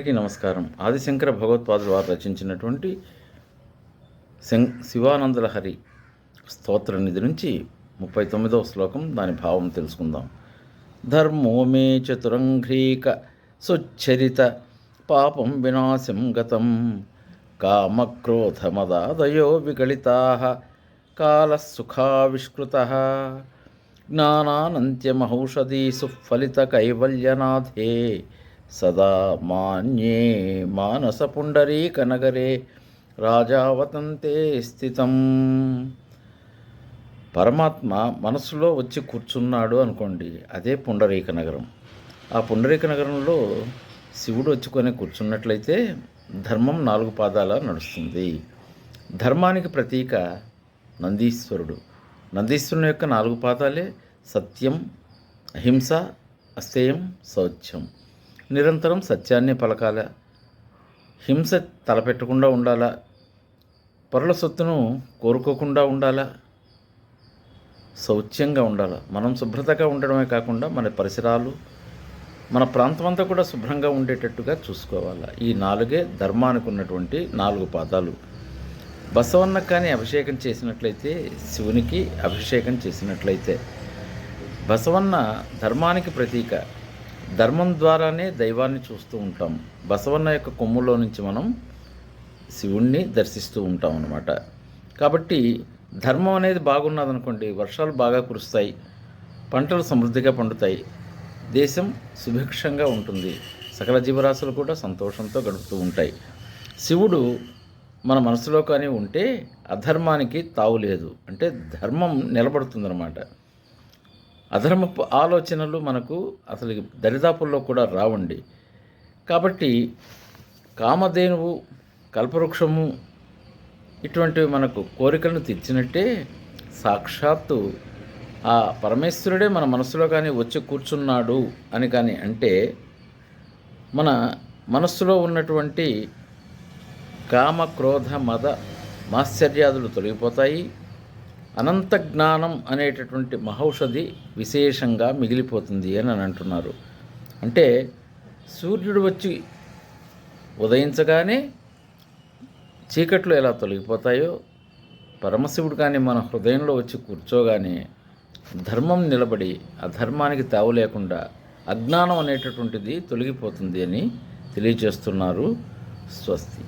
అందరికీ నమస్కారం. ఆదిశంకర భగవత్పాదులు వారు రచించినటువంటి శం శివానందల హరి స్తోత్ర నిధి నుంచి ముప్పై తొమ్మిదవ శ్లోకం దాని భావం తెలుసుకుందాం. ధర్మో మే చతురంఘ్రీక సుచ్చరిత పాపం వినాశం గతం. కామక్రోధమదాదయో విగళితా కాలసుఖావిష్కృత. జ్ఞానానంత్యమహౌషధీ సుఫలిత కైవల్యనాథే. సదా మాన్యే మానసపుండరీకనగరే రాజావతంతే స్థితం. పరమాత్మ మనసులో వచ్చి కూర్చున్నాడు అనుకోండి అదే పుండరీక నగరం. ఆ పుండరీక నగరంలో శివుడు వచ్చుకొని కూర్చున్నట్లయితే ధర్మం నాలుగు పాదాల నడుస్తుంది. ధర్మానికి ప్రతీక నందీశ్వరుడు. నందీశ్వరుని యొక్క నాలుగు పాదాలే సత్యం అహింస అస్థేయం శౌచ్యం నిరంతరం సత్యాన్ని పలకాల? హింస తలపెట్టకుండా ఉండాలా? పరుల సొత్తును కోరుకోకుండా ఉండాలా? శౌచ్యంగా ఉండాలా? మనం శుభ్రతగా ఉండడమే కాకుండా మన పరిసరాలు మన ప్రాంతం అంతా కూడా శుభ్రంగా ఉండేటట్టుగా చూసుకోవాలి? ఈ నాలుగే ధర్మానికి ఉన్నటువంటి నాలుగు పాదాలు. బసవన్న కానీ అభిషేకం చేసినట్లయితే శివునికి అభిషేకం చేసినట్లయితే బసవన్న ధర్మానికి ప్రతీక. ధర్మం ద్వారానే దైవాన్ని చూస్తూ ఉంటాం. బసవన్న యొక్క కొమ్ములో నుంచి మనం శివుణ్ణి దర్శిస్తూ ఉంటాం అన్నమాట. కాబట్టి ధర్మం అనేది బాగున్నదనుకోండి వర్షాలు బాగా కురుస్తాయి పంటలు సమృద్ధిగా పండుతాయి దేశం సుభిక్షంగా ఉంటుంది సకల జీవరాశులు కూడా సంతోషంతో గడుపుతూ ఉంటాయి. శివుడు మన మనసులో కానీ ఉంటే అధర్మానికి తావు లేదు. అంటే ధర్మం నిలబడుతుందన్నమాట. అధర్మపు ఆలోచనలు మనకు అసలు దరిదాపుల్లో కూడా రావండి. కాబట్టి కామధేనువు కల్పవృక్షము ఇటువంటివి మనకు కోరికలను తీర్చినట్టే సాక్షాత్తు ఆ పరమేశ్వరుడే మన మనసులో కానీ వచ్చి కూర్చున్నాడు అని కానీ అంటే మన మనస్సులో ఉన్నటువంటి కామ క్రోధ మద మాశ్చర్యాదులు తొలగిపోతాయి. అనంత జ్ఞానం అనేటటువంటి మహౌషధి విశేషంగా మిగిలిపోతుంది అని అని అంటున్నారు. అంటే సూర్యుడు వచ్చి ఉదయించగానే చీకట్లు ఎలా తొలగిపోతాయో పరమశివుడు కానీ మన హృదయంలో వచ్చి కూర్చోగానే ధర్మం నిలబడి అధర్మానికి తావు లేకుండా అజ్ఞానం అనేటటువంటిది తొలగిపోతుంది అని తెలియజేస్తున్నారు స్వస్తి.